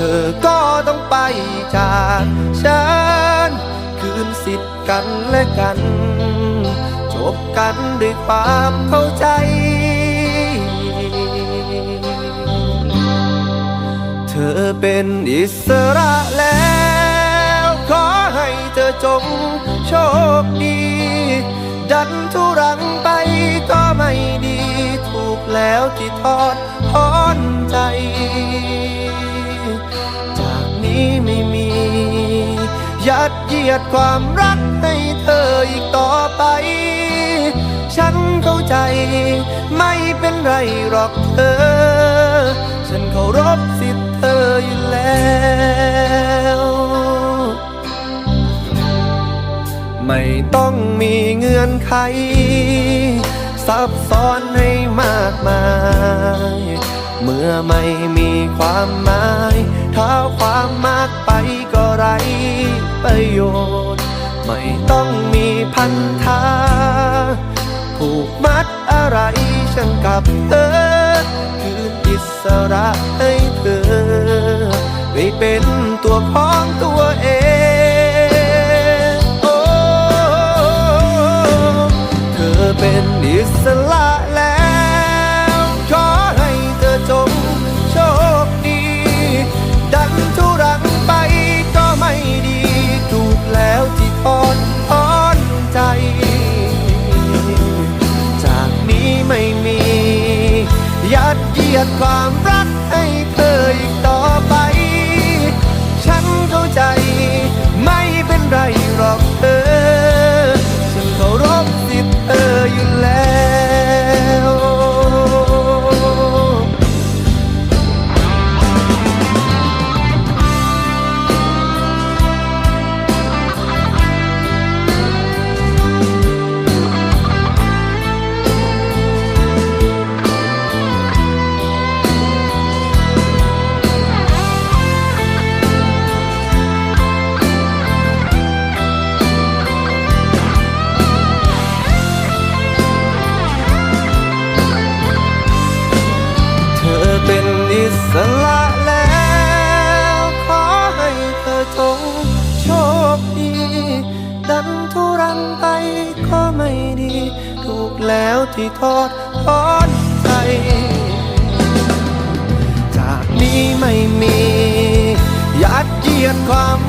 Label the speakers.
Speaker 1: ธอก็ต้องไปจากฉัน คืนสิทธิ์กันและกัน จบกันด้วยความเข้าใจ เธอเป็นอิสระแล้ว ขอให้เธอจงโชคดี ดันทุรังไปก็ไม่ดี ถูกแล้วที่ทอดทอนใจ นี้ไม่มี ยัดเยียดความรักให้เธออีกต่อไป ฉันเข้าใจ ไม่เป็นไรหรอกเธอ ฉันเคารพสิทธิ์เธออยู่แล้วไม่ต้องมีเงื่อนไข ซับซ้อนให้มากมาย เมื่อไม่มีความหมาย ถ้าความมากไปก็ไรประโยชน์ ไม่ต้องมีพันธาผูกมัดอะไรฉันกับเธอ คืนอิสระให้เธอได้เป็นตัวของตัวเองโอ้เธอเป็นอิสระ ยัด แล้วที่ทอดทอดใจจากนี้ไม่มี ยัดเยียดความ